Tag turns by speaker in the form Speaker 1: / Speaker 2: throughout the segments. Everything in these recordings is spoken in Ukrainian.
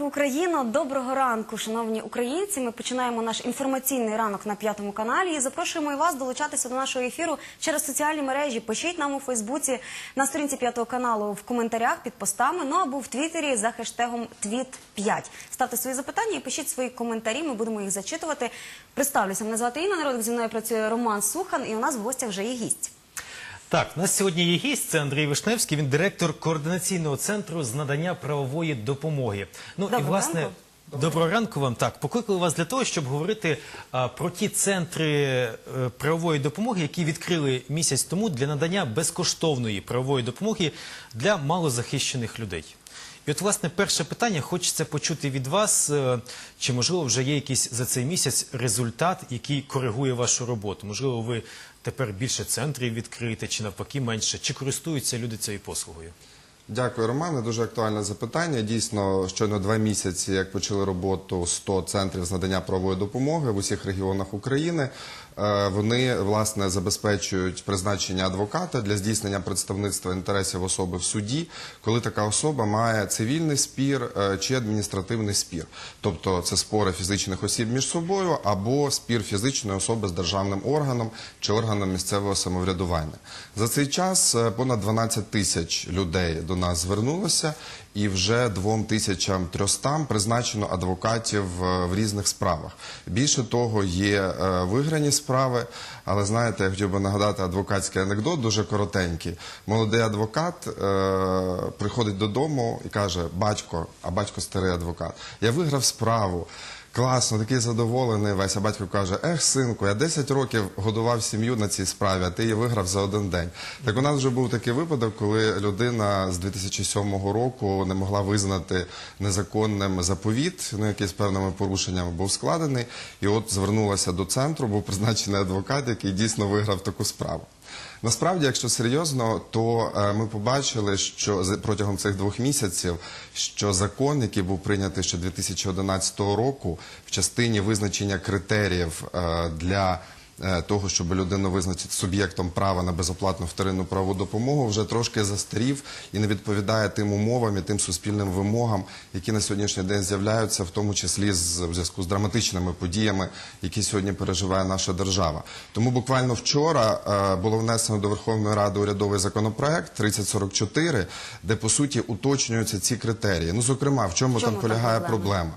Speaker 1: ранку, Україно! Доброго ранку, шановні українці. Ми починаємо наш інформаційний ранок на п'ятому каналі і запрошуємо і вас долучатися до нашого ефіру через соціальні мережі. Пишіть нам у Фейсбуці на сторінці п'ятого каналу в коментарях під постами, ну або в Твіттері за хештегом ТВІТ5. Ставте свої запитання і пишіть свої коментарі. Ми будемо їх зачитувати. Представлюся, мене звати Інна Народик. Зі мною працює Роман Сухан, і у нас в гостях вже є гість.
Speaker 2: Так, у нас сьогодні є гість, це Андрій Вишневський, він директор координаційного центру з надання правової допомоги. Ну і власне.
Speaker 1: ранку.
Speaker 2: Доброго ранку вам так. Покликали вас для того, щоб говорити а, про ті центри е, правової допомоги, які відкрили місяць тому для надання безкоштовної правової допомоги для малозахищених людей. І от, власне, перше питання хочеться почути від вас, е, чи можливо вже є якийсь за цей місяць результат, який коригує вашу роботу? Можливо, ви тепер більше центрів відкрити, чи навпаки менше, чи користуються люди цією послугою?
Speaker 3: Дякую, Романе. Дуже актуальне запитання. Дійсно, щойно два місяці, як почали роботу 100 центрів з надання правової допомоги в усіх регіонах України. Е, Вони власне забезпечують призначення адвоката для здійснення представництва інтересів особи в суді, коли така особа має цивільний спір е, чи адміністративний спір, тобто це спори фізичних осіб між собою або спір фізичної особи з державним органом чи органом місцевого самоврядування. За цей час е, понад 12 тисяч людей до нас звернулося, і вже 2300 призначено адвокатів е, в різних справах. Більше того, є е, виграні справи, але знаєте, я хотів би нагадати адвокатський анекдот, дуже коротенький. Молодий адвокат е, приходить додому і каже: батько, а батько старий адвокат, я виграв справу. Класно, такий задоволений весь. А батько каже: Ех, синку, я 10 років годував сім'ю на цій справі, а ти її виграв за один день. Так у нас вже був такий випадок, коли людина з 2007 року не могла визнати незаконним заповіт, ну який з певними порушеннями був складений. І от звернулася до центру, був призначений адвокат, який дійсно виграв таку справу. Насправді, якщо серйозно, то е, ми побачили, що протягом цих двох місяців, що закон, який був прийнятий ще 2011 року, в частині визначення критеріїв е, для того, щоб людину визначити суб'єктом права на безоплатну вторинну правову допомогу, вже трошки застарів і не відповідає тим умовам і тим суспільним вимогам, які на сьогоднішній день з'являються, в тому числі з в зв'язку з драматичними подіями, які сьогодні переживає наша держава. Тому буквально вчора е, було внесено до Верховної Ради урядовий законопроект 3044, де по суті уточнюються ці критерії. Ну, зокрема, в чому,
Speaker 1: В чому
Speaker 3: там
Speaker 1: там
Speaker 3: полягає
Speaker 1: проблема?
Speaker 3: проблема?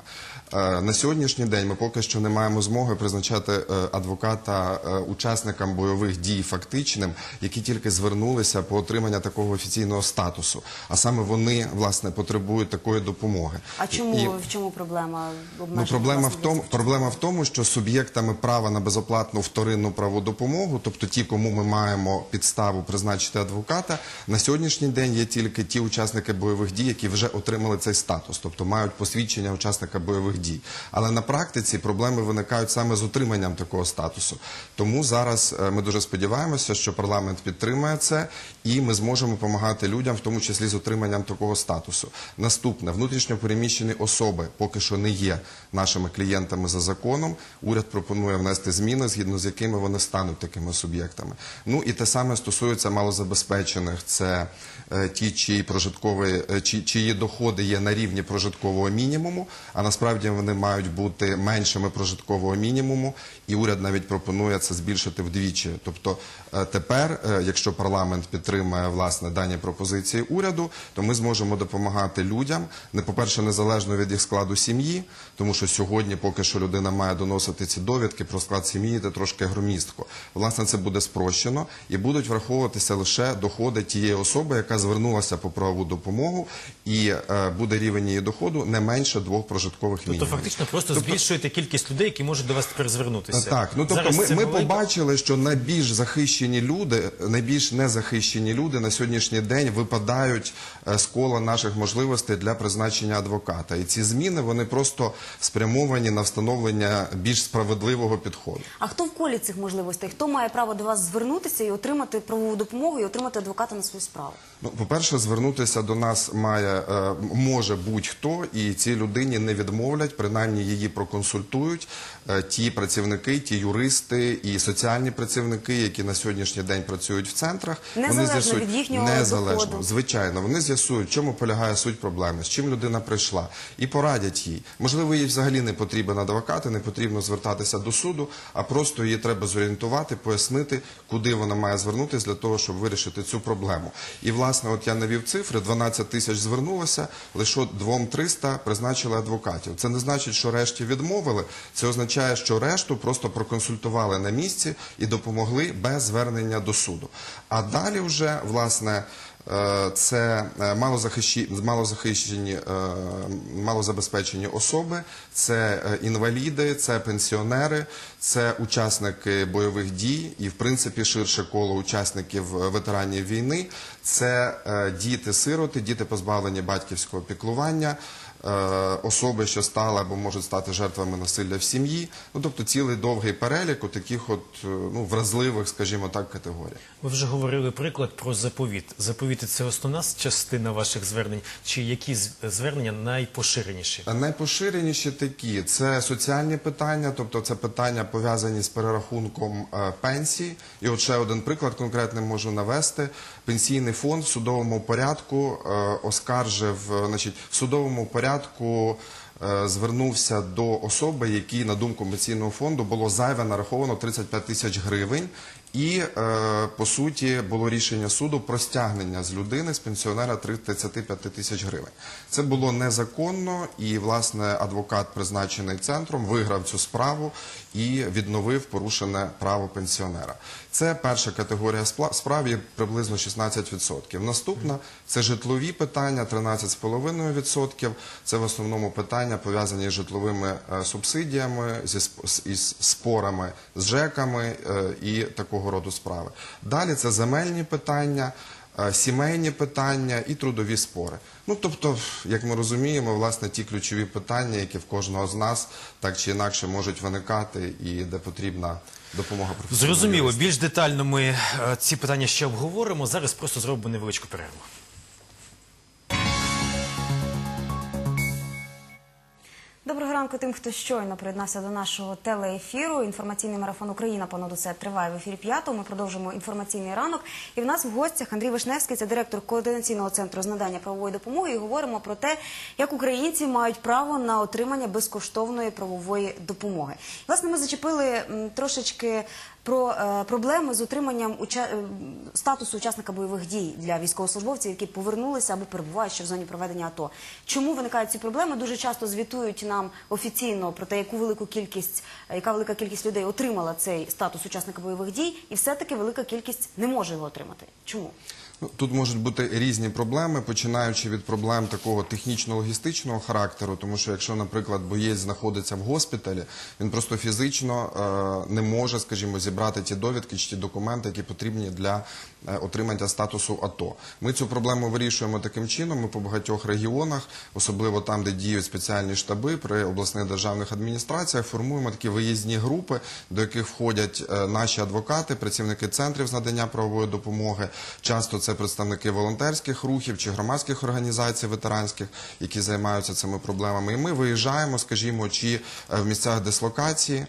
Speaker 3: Е, На сьогоднішній день ми поки що не маємо змоги призначати е, адвоката е, учасникам бойових дій фактичним, які тільки звернулися по отримання такого офіційного статусу. А саме вони власне потребують такої допомоги.
Speaker 1: А чому
Speaker 3: І-
Speaker 1: в чому проблема?
Speaker 3: Ну, проблема в тому, проблема в тому, що суб'єктами права на безоплатну вторинну правову допомогу, тобто ті, кому ми маємо підставу призначити адвоката, на сьогоднішній день є тільки ті учасники бойових дій, які вже отримали цей статус, тобто мають посвідчення учасника бойових дій. Але на практиці проблеми виникають саме з отриманням такого статусу. Тому зараз е, ми дуже сподіваємося, що парламент підтримає це, і ми зможемо допомагати людям, в тому числі з отриманням такого статусу. Наступне внутрішньо переміщені особи поки що не є нашими клієнтами за законом. Уряд пропонує внести зміни, згідно з якими вони стануть такими суб'єктами. Ну і те саме стосується малозабезпечених. Це е, ті, чиї е, чи, чиї доходи є на рівні прожиткового мінімуму, а насправді вони мають бути меншими прожиткового мінімуму, і уряд навіть пропонує це збільшити вдвічі. Тобто тепер, е, якщо парламент підтримає власне дані пропозиції уряду, то ми зможемо допомагати людям не по-перше, незалежно від їх складу сім'ї, тому що сьогодні, поки що людина має доносити ці довідки про склад сім'ї, це трошки громістко. Власне, це буде спрощено і будуть враховуватися лише доходи тієї особи, яка звернулася по правову допомогу, і е, буде рівень її доходу не менше двох прожиткових
Speaker 2: Тобто
Speaker 3: мінімумів.
Speaker 2: фактично просто збільшуєте кількість людей, які можуть до вас тепер звернутися.
Speaker 3: Так, ну тобто
Speaker 2: Зараз
Speaker 3: ми, ми
Speaker 2: велика-
Speaker 3: побачили, що найбільш захищені люди, найбільш незахищені люди на сьогоднішній день випадають е, з кола наших можливостей для призначення адвоката. І ці зміни вони просто спрямовані на встановлення більш справедливого підходу.
Speaker 1: А хто в колі цих можливостей? Хто має право до вас звернутися і отримати правову допомогу і отримати адвоката на свою справу?
Speaker 3: Ну, по-перше, звернутися до нас має е, може будь-хто, і цій людині не відмовлять. принаймні її проконсультують е, ті працівники, ті юристи і соціальні працівники, які на сьогоднішній день працюють в центрах.
Speaker 1: Незалежно від їхнього
Speaker 3: незалежно,
Speaker 1: доходу.
Speaker 3: звичайно, вони з'ясують, в чому полягає суть проблеми, з чим людина прийшла, і порадять їй. Можливо, їй взагалі не потрібен адвокат, і не потрібно звертатися до суду, а просто її треба зорієнтувати, пояснити, куди вона має звернутися для того, щоб вирішити цю проблему. І власне, от я навів цифри: 12 тисяч звернулося, лише 2-300 призначили адвокатів. Це не значить, що решті відмовили. Це означає, що решту просто проконсультували на місці і допомогли без звернення до суду. А далі вже власне. Е, Це е, малозахищені, е, малозабезпечені особи, це е, інваліди, це пенсіонери, це учасники бойових дій і, в принципі, ширше коло учасників ветеранів війни, це діти-сироти, діти позбавлені батьківського піклування, особи, що стали або можуть стати жертвами насилля в сім'ї. Ну тобто цілий довгий перелік у таких от е, ну вразливих, скажімо так, категорій.
Speaker 2: Ви вже говорили приклад про заповіт. Заповіти це основна частина ваших звернень, чи які звернення найпоширеніші?
Speaker 3: Найпоширеніші такі це соціальні питання, тобто це питання пов'язані з перерахунком е, пенсій. І от ще один приклад конкретний можу навести. Пенсійний фонд в судовому порядку е, оскаржив, е, значить, в судовому порядку. Е, Звернувся до особи, якій, на думку пенсійного фонду, було зайве нараховано 35 тисяч гривень, і е, по суті було рішення суду про стягнення з людини з пенсіонера 35 тисяч гривень. Це було незаконно, і власне адвокат, призначений центром, виграв цю справу і відновив порушене право пенсіонера. Це перша категорія справ, є приблизно 16%. Наступна це житлові питання, 13,5%. Це в основному питання пов'язані з житловими е, субсидіями, зі спорами з ЖЕКами е, і такого роду справи. Далі це земельні питання. е, Сімейні питання і трудові спори. Ну тобто, як ми розуміємо, власне, ті ключові питання, які в кожного з нас так чи інакше можуть виникати, і де потрібна допомога професійного
Speaker 2: Зрозуміло,
Speaker 3: юриста.
Speaker 2: більш детально ми е, ці питання ще обговоримо. Зараз просто зробимо невеличку перерву.
Speaker 1: Доброго ранку тим, хто щойно приєднався до нашого телеефіру. Інформаційний марафон Україна понад усе триває в ефірі п'ятого. Ми продовжуємо інформаційний ранок. І в нас в гостях Андрій Вишневський, це директор координаційного центру з надання правової допомоги. І говоримо про те, як українці мають право на отримання безкоштовної правової допомоги. Власне, ми зачепили трошечки про е, проблеми з отриманням е, статусу учасника бойових дій для військовослужбовців, які повернулися або перебувають ще в зоні проведення АТО. Чому виникають ці проблеми? Дуже часто звітують нам офіційно про те, яку велику кількість, е, яка велика кількість людей отримала цей статус учасника бойових дій, і все-таки велика кількість не може його отримати. Чому?
Speaker 3: Тут можуть бути різні проблеми, починаючи від проблем такого технічно-логістичного характеру, тому що якщо, наприклад, боєць знаходиться в госпіталі, він просто фізично е, не може, скажімо, зібрати ті довідки чи ті документи, які потрібні для отримання статусу АТО. Ми цю проблему вирішуємо таким чином. Ми по багатьох регіонах, особливо там, де діють спеціальні штаби при обласних державних адміністраціях, формуємо такі виїзні групи, до яких входять е, наші адвокати, працівники центрів з надання правової допомоги. Часто це представники волонтерських рухів чи громадських організацій ветеранських, які займаються цими проблемами. І ми виїжджаємо, скажімо, чи е, в місцях дислокації е,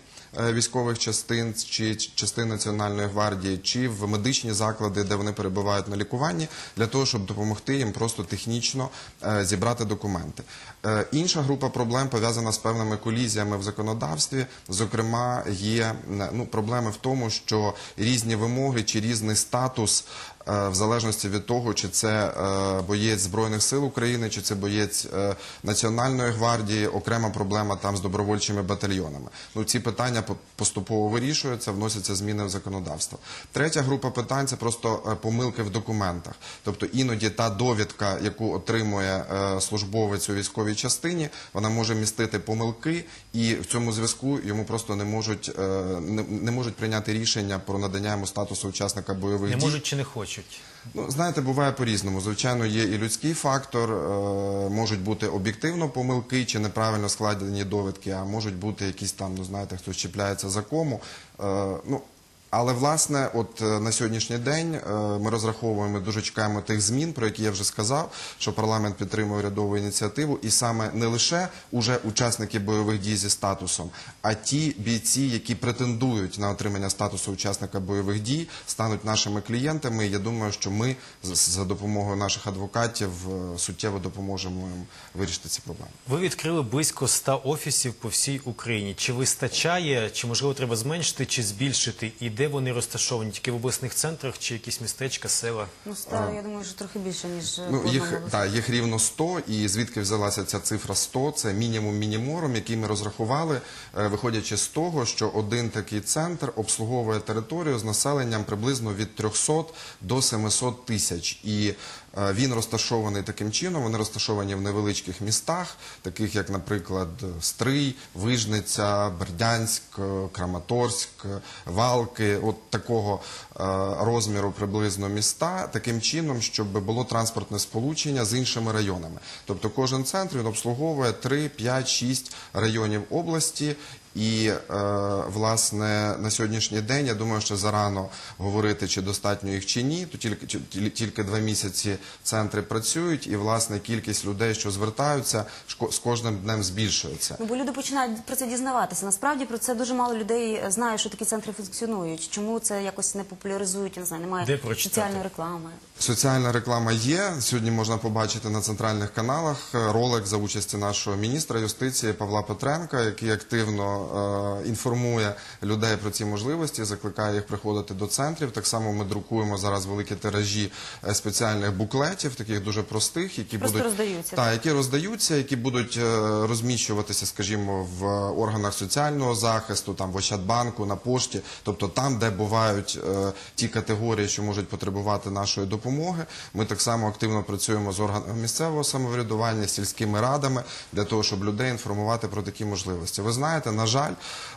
Speaker 3: військових частин чи частин Національної гвардії, чи в медичні заклади, де вони перебувають на лікуванні, для того, щоб допомогти їм просто технічно е, зібрати документи. Е, Інша група проблем пов'язана з певними колізіями в законодавстві. Зокрема, є е, ну, проблеми в тому, що різні вимоги чи різний статус. Е, В залежності від того, чи це е, боєць Збройних сил України, чи це боєць е, Національної гвардії, окрема проблема там з добровольчими батальйонами. Ну ці питання по- поступово вирішуються, вносяться зміни в законодавство. Третя група питань це просто помилки в документах. Тобто іноді та довідка, яку отримує службовець у військовій частині, вона може містити помилки, і в цьому зв'язку йому просто не можуть не, не можуть прийняти рішення про надання йому статусу учасника бойових
Speaker 2: Не
Speaker 3: дій.
Speaker 2: можуть чи не хочуть.
Speaker 3: Ну, знаєте, буває по-різному. Звичайно, є і людський фактор, е, можуть бути об'єктивно помилки чи неправильно складені довідки, а можуть бути якісь там, ну знаєте, хтось чіпляється за кому. Е, ну, Але власне, от е, на сьогоднішній день е, ми розраховуємо, дуже чекаємо тих змін, про які я вже сказав, що парламент підтримує урядову ініціативу, і саме не лише уже учасники бойових дій зі статусом, а ті бійці, які претендують на отримання статусу учасника бойових дій, стануть нашими клієнтами. І я думаю, що ми за допомогою наших адвокатів е, суттєво допоможемо їм вирішити ці проблеми.
Speaker 2: Ви відкрили близько 100 офісів по всій Україні. Чи вистачає, чи можливо треба зменшити, чи збільшити? І де вони розташовані? Тільки в обласних центрах, чи якісь містечка, села?
Speaker 1: Ну, стало, я думаю, що трохи більше, ніж е,
Speaker 3: Ну,
Speaker 1: в
Speaker 3: їх,
Speaker 1: одному.
Speaker 3: та, їх рівно 100, і звідки взялася ця цифра 100? Це мінімум мінімором, який ми розрахували, е, виходячи з того, що один такий центр обслуговує територію з населенням приблизно від 300 до 700 тисяч. І він розташований таким чином, вони розташовані в невеличких містах, таких як, наприклад, Стрий, Вижниця, Бердянськ, е, Краматорськ, е, Валки, от такого е, розміру приблизно міста, таким чином, щоб було транспортне сполучення з іншими районами. Тобто кожен центр він обслуговує 3, 5, 6 районів області. І е, власне на сьогоднішній день я думаю, що зарано говорити, чи достатньо їх чи ні. То тільки тільки два місяці центри працюють, і власне кількість людей, що звертаються, шко- з кожним днем збільшується.
Speaker 1: Ну, бо люди починають про це дізнаватися. Насправді про це дуже мало людей знає, що такі центри функціонують. Чому це якось не популяризують? Я не знаю, немає соціальної реклами.
Speaker 3: Соціальна реклама є. Сьогодні можна побачити на центральних каналах е, ролик за участі нашого міністра юстиції Павла Петренка, який активно інформує людей про ці можливості, закликає їх приходити до центрів. Так само ми друкуємо зараз великі тиражі е, спеціальних буклетів, таких дуже простих, які
Speaker 1: Просто
Speaker 3: будуть
Speaker 1: роздаються,
Speaker 3: Та, які роздаються, які будуть е, розміщуватися, скажімо, в органах соціального захисту, там в Ощадбанку, на пошті, тобто там, де бувають е, ті категорії, що можуть потребувати нашої допомоги. Ми так само активно працюємо з органами місцевого самоврядування, сільськими радами для того, щоб людей інформувати про такі можливості. Ви знаєте, на жаль, е,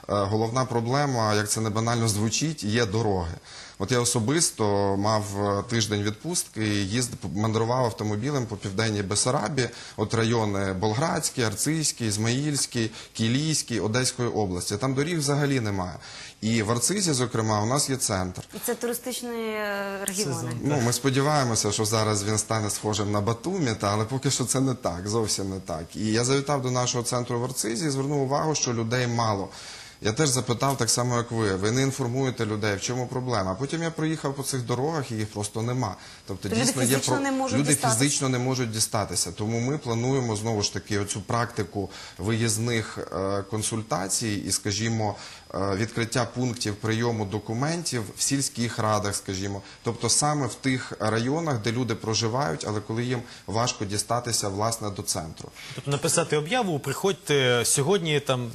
Speaker 3: головна проблема, як це не банально звучить, є дороги. От я особисто мав е, тиждень відпустки і їздив, мандрував автомобілем по південній Бесарабі, от райони Болградський, Арцизький, Ізмаїльський, Кілійський, Одеської області. Там доріг взагалі немає. І в Арцизі, зокрема, у нас є центр.
Speaker 1: І це туристичні е, регіони.
Speaker 3: Ну, ми сподіваємося, що зараз він стане схожим на Батумі, та, але поки що це не так, зовсім не так. І я завітав до нашого центру в Арцизі і звернув увагу, що людей мало. Я теж запитав так само, як ви. Ви не інформуєте людей, в чому проблема. Потім я проїхав по цих дорогах і їх просто нема. Тобто
Speaker 1: То люди
Speaker 3: дійсно є
Speaker 1: можуть
Speaker 3: люди
Speaker 1: дістатися.
Speaker 3: фізично не можуть дістатися. Тому ми плануємо знову ж таки оцю практику виїзних е, консультацій і, скажімо, е, відкриття пунктів прийому документів в сільських радах, скажімо, тобто саме в тих районах, де люди проживають, але коли їм важко дістатися власне до центру.
Speaker 2: Тобто написати об'яву, приходьте сьогодні там.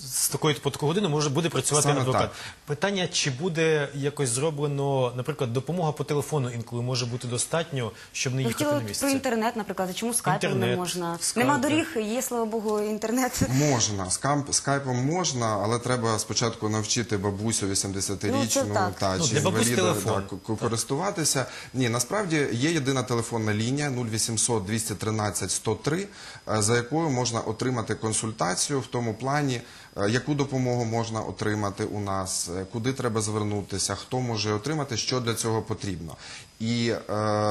Speaker 2: З такої по таку годину може буде працювати
Speaker 3: Саме
Speaker 2: адвокат.
Speaker 3: так.
Speaker 2: Питання, чи буде якось зроблено, наприклад, допомога по телефону інколи може бути достатньо, щоб не їхати на місце.
Speaker 1: про інтернет, наприклад, чому скайпом не
Speaker 2: Інтернет,
Speaker 1: можна?
Speaker 2: скайп,
Speaker 1: Нема доріг, є, слава Богу, інтернет.
Speaker 3: Можна скамп, скайпом можна, але треба спочатку навчити бабусю 80-річну
Speaker 1: Ну, це так.
Speaker 3: та
Speaker 2: Ну,
Speaker 3: чи
Speaker 2: для бабусь
Speaker 3: інваліда
Speaker 2: телефон.
Speaker 3: так, ку- користуватися. Ні, насправді є єдина телефонна лінія 0800 213 103, е, за якою можна отримати консультацію в тому плані, е, яку допомогу можна отримати у нас, е, куди треба звернутися, хто може отримати, що для цього потрібно. І е,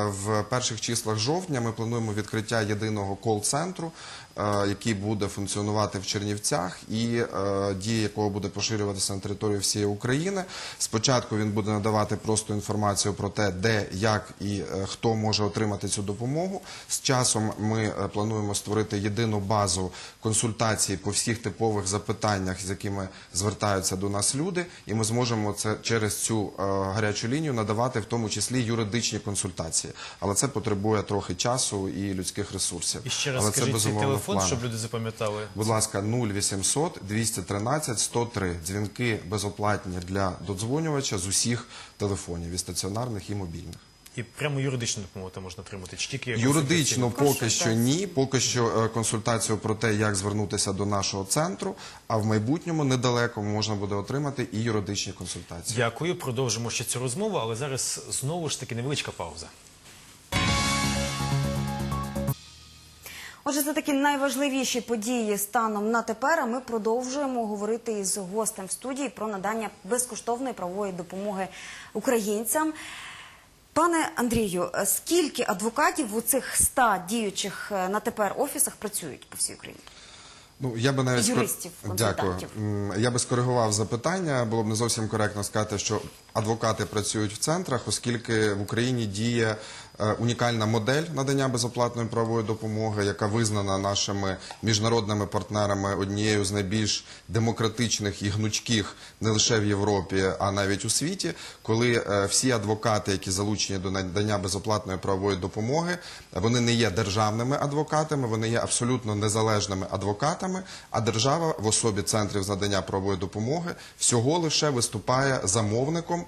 Speaker 3: в перших числах жовтня ми плануємо відкриття єдиного кол-центру, е, який буде функціонувати в Чернівцях і е, дія якого буде поширюватися на територію всієї України. Спочатку він буде надавати просто інформацію про те, де, як і е, хто може отримати цю допомогу. З часом ми е, плануємо створити єдину базу консультацій по всіх типових запитаннях, з якими звертаються до нас люди, і ми зможемо це через цю е, гарячу лінію надавати в тому числі юридичні консультації. Але це потребує трохи часу і людських ресурсів.
Speaker 2: І ще раз
Speaker 3: Але
Speaker 2: скажіть цей
Speaker 3: безумовно
Speaker 2: телефон,
Speaker 3: планах.
Speaker 2: щоб люди запам'ятали.
Speaker 3: Будь ласка, 0800 213 103. Дзвінки безоплатні для додзвонювача з усіх телефонів, і стаціонарних, і мобільних.
Speaker 2: І прямо юридичну допомогу там можна отримати. Чи тільки
Speaker 3: Юридично поки що ні. Поки що е, консультацію про те, як звернутися до нашого центру, а в майбутньому недалеко можна буде отримати і юридичні консультації.
Speaker 2: Дякую. Продовжимо ще цю розмову, але зараз знову ж таки невеличка пауза.
Speaker 1: Отже, це такі найважливіші події станом на тепер. А ми продовжуємо говорити із гостем в студії про надання безкоштовної правової допомоги українцям. Пане Андрію, скільки адвокатів у цих 100 діючих е, на тепер офісах працюють по всій Україні?
Speaker 3: Ну, я би навіть
Speaker 1: Юристів,
Speaker 3: Дякую. Я би скоригував запитання. Було б не зовсім коректно сказати, що адвокати працюють в центрах, оскільки в Україні діє е, унікальна модель надання безоплатної правової допомоги, яка визнана нашими міжнародними партнерами однією з найбільш демократичних і гнучких не лише в Європі, а навіть у світі, коли е, всі адвокати, які залучені до надання безоплатної правової допомоги, вони не є державними адвокатами, вони є абсолютно незалежними адвокатами, а держава в особі центрів з надання правової допомоги всього лише виступає замовником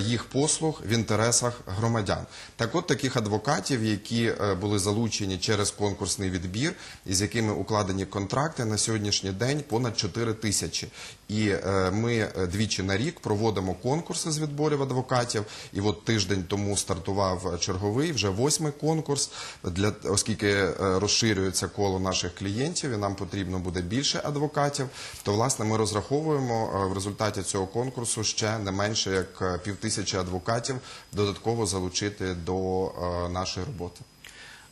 Speaker 3: їх послуг в інтересах громадян. Так от таких адвокатів, які е, були залучені через конкурсний відбір і з якими укладені контракти на сьогоднішній день понад 4 тисячі. І е, ми е, двічі на рік проводимо конкурси з відборів адвокатів. І от тиждень тому стартував е, черговий, вже восьмий конкурс, для, оскільки е, розширюється коло наших клієнтів і нам потрібно буде більше адвокатів, то власне ми розраховуємо е, в результаті цього конкурсу ще не менше як е, півтисячі адвокатів додатково залучити до е, нашої роботи.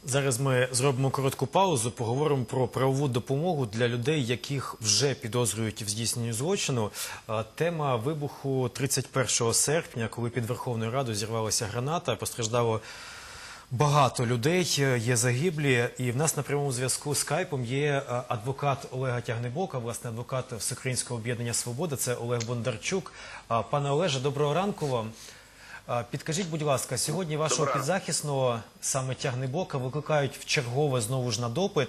Speaker 2: Зараз ми зробимо коротку паузу, поговоримо про правову допомогу для людей, яких вже підозрюють в здійсненні злочину. Тема вибуху 31 серпня, коли під Верховною Радою зірвалася граната, постраждало багато людей, е, є загиблі. І в нас на прямому зв'язку з скайпом є е, адвокат Олега Тягнебока, власне, адвокат Всеукраїнського об'єднання Свобода. Це Олег Бондарчук. Пане Олеже, доброго ранку вам. Підкажіть, будь ласка, сьогодні вашого підзахисного саме тягнебока викликають в чергове знову ж на допит.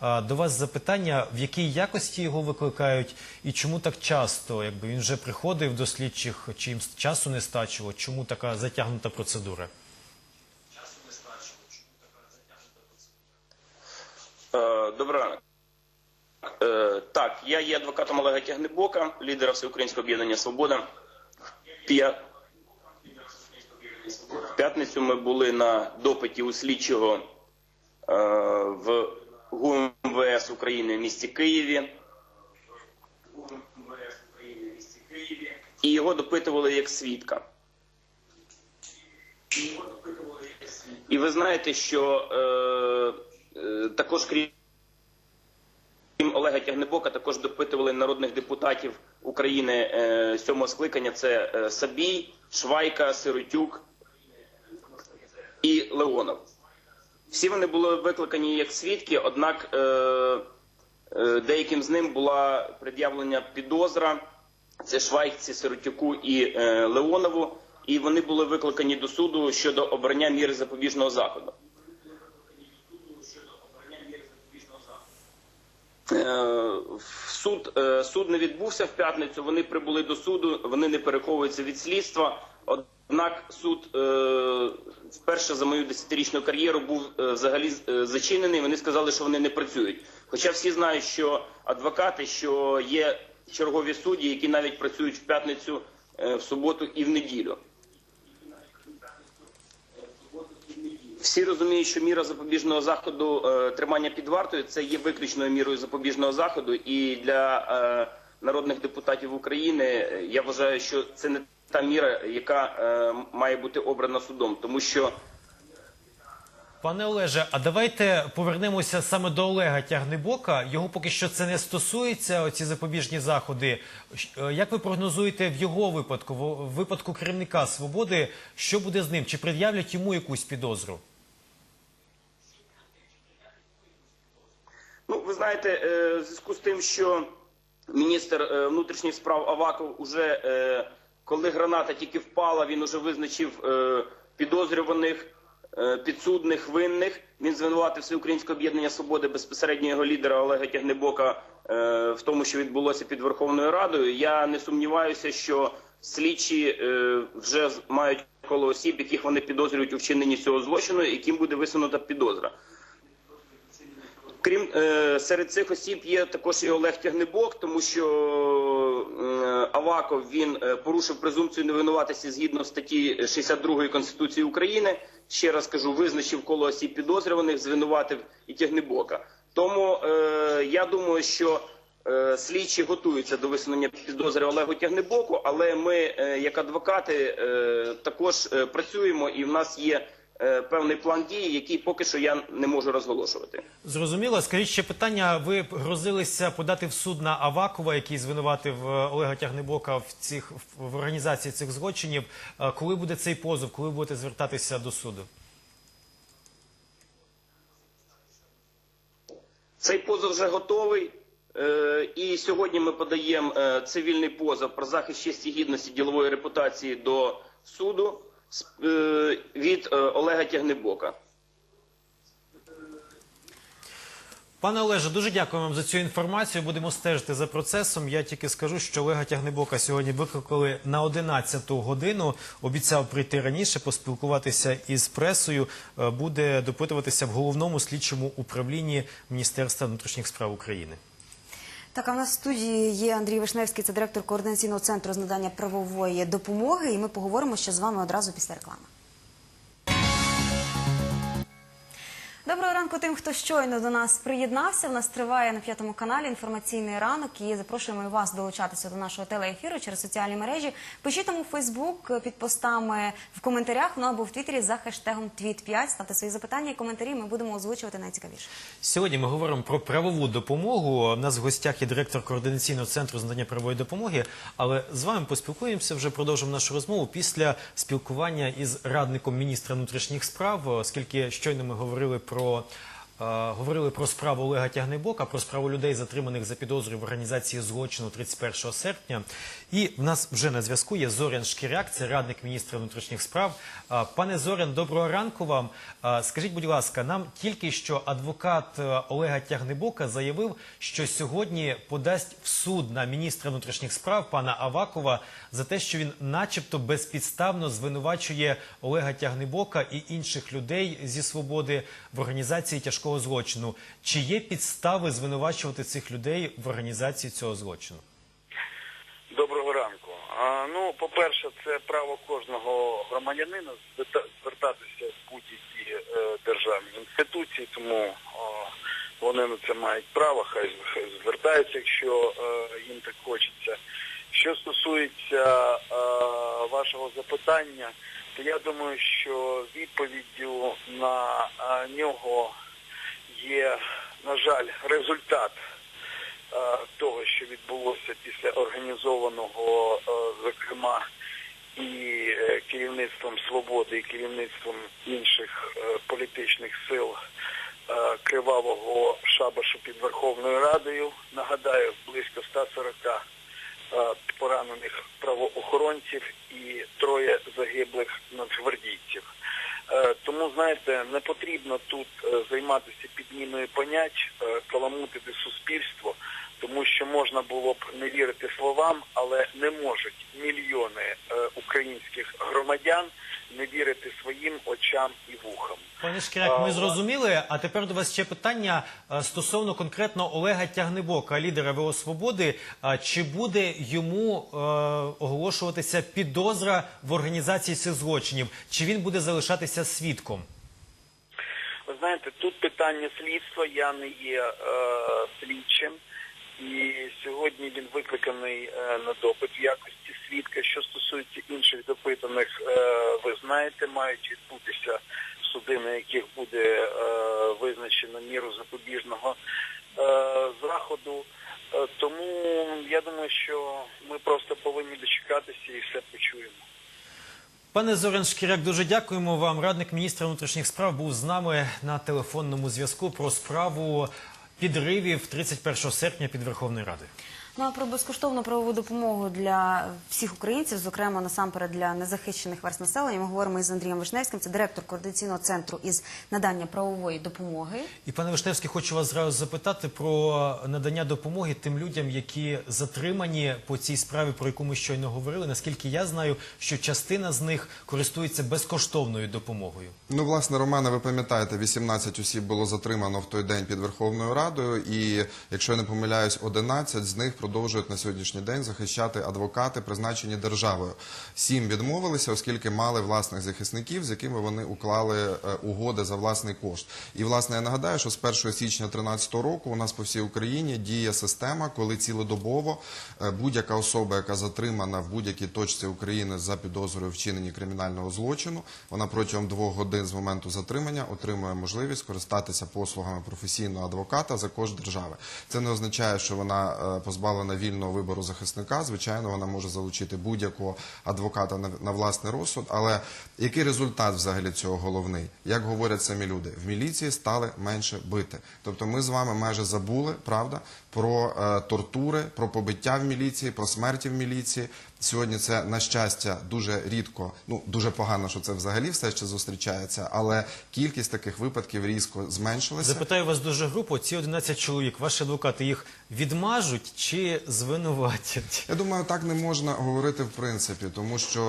Speaker 2: До вас запитання, в якій якості його викликають і чому так часто? Якби він вже приходив до слідчих, чи їм часу не стачило? Чому така затягнута процедура?
Speaker 4: Добрий ранок. Е, Так, я є адвокатом Олега Тягнебока, лідера Всеукраїнського об'єднання Свобода. В п'ятницю ми були на допиті у слідчого е, в ГУМВС України в місті Києві. І його допитували як свідка. І ви знаєте, що е, е, також крім Олега Тягнебока також допитували народних депутатів України е, сьомого скликання. Це е, Сабій, Швайка, Сиротюк і Леонов. Всі вони були викликані як свідки, однак е, деяким з ним була пред'явлення підозра. Це Швайці, Сиротюку і Леонову. І вони були викликані до суду щодо обрання міри запобіжного заходу. Суд, е, суд не відбувся в п'ятницю. Вони прибули до суду, вони не переховуються від слідства. Однак суд е, вперше за мою десятирічну кар'єру був е, взагалі е, зачинений. Вони сказали, що вони не працюють. Хоча всі знають, що адвокати, що є чергові судді, які навіть працюють в п'ятницю, е, в суботу і в неділю. Всі розуміють, що міра запобіжного заходу е, тримання під вартою це є виключною мірою запобіжного заходу, і для е, народних депутатів України е, я вважаю, що це не та міра, яка має бути обрана судом, тому що
Speaker 2: Пане Олеже, а давайте повернемося саме до Олега Тягнебока. Його поки що це не стосується, оці запобіжні заходи. Як ви прогнозуєте в його випадку, в випадку керівника свободи, що буде з ним? Чи пред'являть йому якусь підозру?
Speaker 4: Ну, ви знаєте, е, в зв'язку з тим, що міністр е, внутрішніх справ Аваков уже е, коли граната тільки впала, він уже визначив підозрюваних, підсудних, винних. Він звинуватив Всеукраїнське об'єднання свободи безпосередньо його лідера Олега Тягнебока в тому, що відбулося під Верховною Радою. Я не сумніваюся, що слідчі вже мають коло осіб, яких вони підозрюють у вчиненні цього злочину, яким буде висунута підозра. Крім е, серед цих осіб є також і Олег Тягнебок, тому що е, Аваков він е, порушив презумпцію невинуватості згідно статті 62 Конституції України. Ще раз кажу, визначив коло осіб підозрюваних, звинуватив і Тягнебока. Тому я думаю, що слідчі готуються до висунення підозри Олегу Тягнебоку, але ми, як адвокати, також працюємо, і в нас є певний план дії, який поки що я не можу розголошувати.
Speaker 2: Зрозуміло. Скажіть ще питання. Ви грозилися подати в суд на Авакова, який звинуватив е, Олега Тягнебока в цих в- організації цих злочинів. Е, Коли буде цей позов? Коли ви будете звертатися до суду?
Speaker 4: Цей позов вже готовий. Е, І сьогодні ми подаємо е, цивільний позов про захист честі гідності ділової репутації до суду е, від е, Олега Тягнебока.
Speaker 2: Пане Олеже, дуже дякую вам за цю інформацію. Будемо стежити за процесом. Я тільки скажу, що Олега Тягнебока сьогодні викликали на 11 годину. Обіцяв прийти раніше, поспілкуватися із пресою. Е, Буде допитуватися в головному слідчому управлінні Міністерства внутрішніх справ України.
Speaker 1: Так, а в нас в студії є Андрій Вишневський, це директор координаційного центру з надання правової допомоги. І ми поговоримо ще з вами одразу після реклами. Доброго ранку тим, хто щойно до нас приєднався. В нас триває на п'ятому каналі інформаційний ранок і запрошуємо вас долучатися до нашого телеефіру через соціальні мережі. Пишіть там у Фейсбук під постами в коментарях, ну або в Твіттері за хештегом Твіт5. Ставте свої запитання і коментарі. Ми будемо озвучувати найцікавіше.
Speaker 2: Сьогодні ми говоримо про правову допомогу. У нас в гостях є директор координаційного центру з надання правової допомоги. Але з вами поспілкуємося вже продовжимо нашу розмову після спілкування із радником міністра внутрішніх справ, оскільки щойно ми говорили про. Е, Говорили про справу Олега Тягнебока, про справу людей, затриманих за підозрою в організації злочину 31 серпня. І в нас вже на зв'язку є Зорян Шкіряк, це радник міністра внутрішніх справ. Пане Зорян, доброго ранку вам. Скажіть, будь ласка, нам тільки що адвокат е, Олега Тягнебока заявив, що сьогодні подасть в суд на міністра внутрішніх справ пана Авакова за те, що він, начебто, безпідставно звинувачує Олега Тягнебока і інших людей зі свободи в організації тяжкого злочину. Чи є підстави звинувачувати цих людей в організації цього злочину?
Speaker 5: Доброго ранку. А, ну, по-перше, це право кожного громадянина звертатися в будь-які е, державні інституції, тому о, вони на це мають право, хай хай звертаються, якщо е, їм так хочеться. Що стосується е, вашого запитання, то я думаю, що відповіддю на е, нього є, на жаль, результат е, того, що відбулося після організованого, е, зокрема, і е, керівництвом свободи, і керівництвом інших політичних сил кривавого шабашу під Верховною Радою. Нагадаю, близько 140 е, поранених правоохоронців і троє загиблих нацгвардійців. Е, Тому, знаєте, не потрібно тут е, займатися підміною понять, е, каламутити суспільство, тому що можна було б не вірити словам, але не можуть мільйони е, українських громадян не вірити своїм очам і вухам.
Speaker 2: Пане Шкіряк, ми зрозуміли. А тепер до вас ще питання е, стосовно конкретно Олега Тягнебока, лідера ВО Свободи. Чи буде йому е, оголошуватися підозра в організації цих злочинів? Чи він буде залишатися свідком?
Speaker 5: Ви знаєте, тут питання слідства. Я не є е, слідчим, і сьогодні він викликаний е, на допит в якості свідка. Що стосується інших допитаних, е, ви знаєте, мають відбутися суди, на яких буде е, визначено міру запобіжного заходу. Тому я думаю, що ми просто повинні дочекатися і все почуємо.
Speaker 2: Пане Зорян Шкіряк, дуже дякуємо вам. Радник міністра внутрішніх справ був з нами на телефонному зв'язку про справу підривів 31 серпня під Верховною Радою.
Speaker 1: Ну а про безкоштовну правову допомогу для всіх українців, зокрема насамперед для незахищених верст населення. Ми говоримо із Андрієм Вишневським, це директор координаційного центру із надання правової допомоги.
Speaker 2: І пане Вишневський, хочу вас зразу запитати про надання допомоги тим людям, які затримані по цій справі, про яку ми щойно говорили. Наскільки я знаю, що частина з них користується безкоштовною допомогою.
Speaker 3: Ну, власне, Романе, ви пам'ятаєте, 18 осіб було затримано в той день під Верховною Радою, і якщо я не помиляюсь, 11 з них продовжують на сьогоднішній день захищати адвокати, призначені державою. Сім відмовилися, оскільки мали власних захисників, з якими вони уклали е, угоди за власний кошт. І власне я нагадаю, що з 1 січня 2013 року у нас по всій Україні діє система, коли цілодобово е, будь-яка особа, яка затримана в будь-якій точці України за підозрою вчиненні кримінального злочину, вона протягом двох годин з моменту затримання отримує можливість скористатися послугами професійного адвоката за кошт держави. Це не означає, що вона е, позбавлена вільного вибору захисника. Звичайно, вона може залучити будь-якого адвоката на, на власний розсуд. Але який результат взагалі цього головний? Як говорять самі люди, в міліції стали менше бити. Тобто, ми з вами майже забули, правда, про е, тортури, про побиття в міліції, про смерті в міліції. Сьогодні це на щастя дуже рідко. Ну дуже погано, що це взагалі все ще зустрічається, але кількість таких випадків різко зменшилася.
Speaker 2: Запитаю вас дуже групу. Ці 11 чоловік, ваші адвокати їх відмажуть чи звинуватять?
Speaker 3: Я думаю, так не можна говорити в принципі, тому що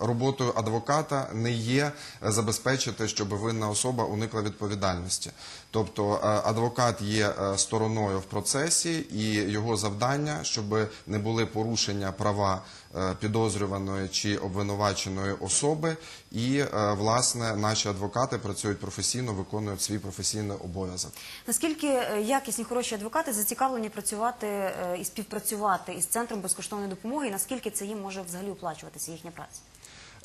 Speaker 3: е, роботою адвоката не є е, забезпечити, щоб винна особа уникла відповідальності. Тобто е, адвокат є е, стороною в процесі, і його завдання, щоб не були порушення права е, підозрюваної чи обвинуваченої особи, і власне наші адвокати працюють професійно, виконують свій професійний обов'язок.
Speaker 1: Наскільки якісні хороші адвокати зацікавлені працювати і співпрацювати із центром безкоштовної допомоги, і наскільки це їм може взагалі оплачуватися їхня праця?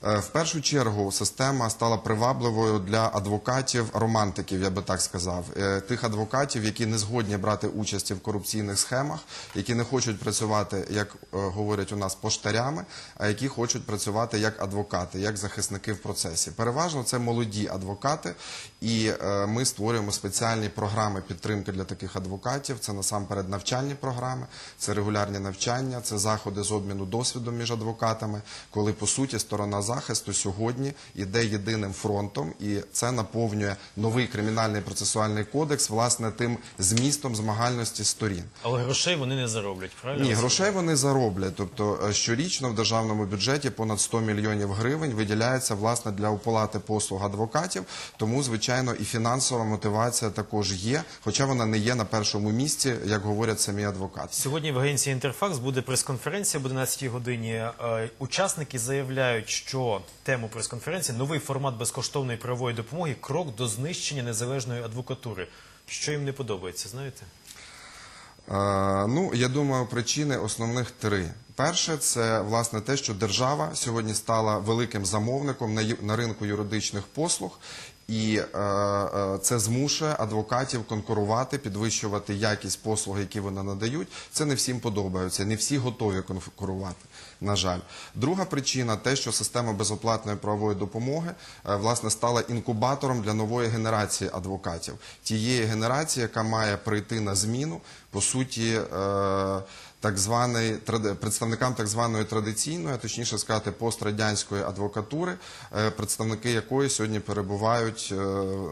Speaker 3: Е, В першу чергу система стала привабливою для адвокатів романтиків, я би так сказав, Е, тих адвокатів, які не згодні брати участі в корупційних схемах, які не хочуть працювати, як е, говорять у нас, поштарями, а які хочуть працювати як адвокати, як захисники в процесі. Переважно це молоді адвокати, і ми створюємо спеціальні програми підтримки для таких адвокатів. Це насамперед навчальні програми, це регулярні навчання, це заходи з обміну досвідом між адвокатами, коли по суті сторона захисту сьогодні йде єдиним фронтом, і це наповнює новий кримінальний процесуальний кодекс власне тим змістом змагальності сторін.
Speaker 2: Але грошей вони не зароблять, правильно?
Speaker 3: Ні, грошей вони зароблять. Тобто е, щорічно в державному бюджеті понад 100 мільйонів гривень виділяється власне для оплати послуг адвокатів. Тому, звичайно, і фінансова мотивація також є, хоча вона не є на першому місці, як говорять самі адвокати.
Speaker 2: Сьогодні в агенції Інтерфакс буде прес-конференція об 11 годині. Е, Учасники заявляють, що тему прес-конференції новий формат безкоштовної правової допомоги крок до знищення незалежної адвокатури. Що їм не подобається, знаєте?
Speaker 3: Е, Ну, я думаю, причини основних три. Перше, це власне те, що держава сьогодні стала великим замовником на ринку юридичних послуг, і е, е, це змушує адвокатів конкурувати, підвищувати якість послуг, які вони надають. Це не всім подобається, не всі готові конкурувати. На жаль, друга причина те, що система безоплатної правової допомоги е, власне стала інкубатором для нової генерації адвокатів, тієї генерації, яка має прийти на зміну, по суті. Так званий представникам так званої традиційної, точніше сказати, пострадянської адвокатури, е, представники якої сьогодні перебувають е,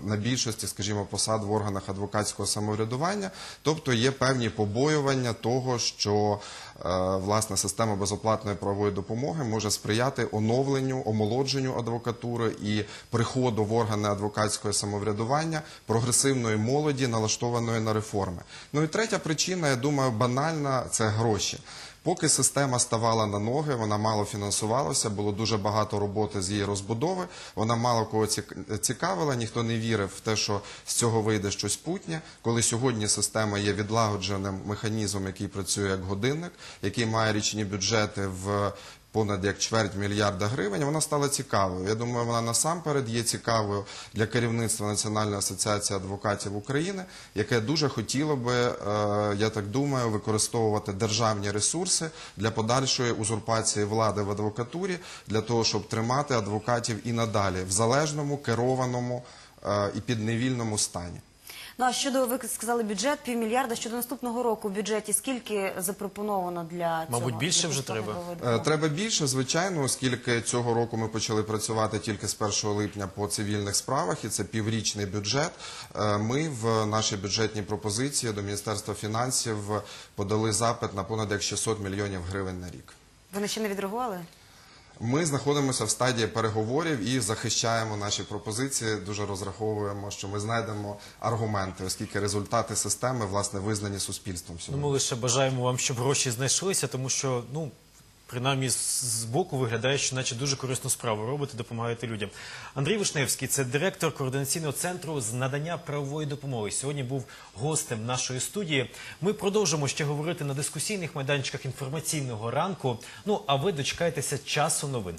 Speaker 3: на більшості, скажімо, посад в органах адвокатського самоврядування. Тобто є певні побоювання того, що власне система безоплатної правової допомоги може сприяти оновленню, омолодженню адвокатури і приходу в органи адвокатського самоврядування прогресивної молоді, налаштованої на реформи. Ну і третя причина, я думаю, банальна це гроші. Поки система ставала на ноги, вона мало фінансувалася, було дуже багато роботи з її розбудови. Вона мало кого цік- цікавила, ніхто не вірив в те, що з цього вийде щось путнє. Коли сьогодні система є відлагодженим механізмом, який працює як годинник, який має річні бюджети в понад як чверть мільярда гривень, вона стала цікавою. Я думаю, вона насамперед є цікавою для керівництва Національної асоціації адвокатів України, яке дуже хотіло би, е, я так думаю, використовувати державні ресурси для подальшої узурпації влади в адвокатурі, для того, щоб тримати адвокатів і надалі в залежному, керованому е, і підневільному стані.
Speaker 1: Ну а щодо ви сказали бюджет півмільярда. Щодо наступного року в бюджеті скільки запропоновано для цього?
Speaker 2: Мабуть, більше вже треба.
Speaker 3: Е. Треба більше, звичайно, оскільки цього року ми почали працювати тільки з 1 липня по цивільних справах, і це піврічний бюджет. Е, Ми в нашій бюджетній пропозиції до Міністерства фінансів подали запит на понад як 600 мільйонів гривень на рік.
Speaker 1: Вони ще не відреагували?
Speaker 3: Ми знаходимося в стадії переговорів і захищаємо наші пропозиції. Дуже розраховуємо, що ми знайдемо аргументи, оскільки результати системи власне визнані суспільством
Speaker 2: Ну, ми лише бажаємо вам, щоб гроші знайшлися, тому що, ну, принаймні, з- боку виглядає, що наче дуже корисну справу робите, допомагаєте людям. Андрій Вишневський, це директор координаційного центру з надання правової допомоги. Сьогодні був гостем нашої студії. Ми продовжимо ще говорити на дискусійних майданчиках інформаційного ранку. Ну, а ви дочекайтеся часу новин.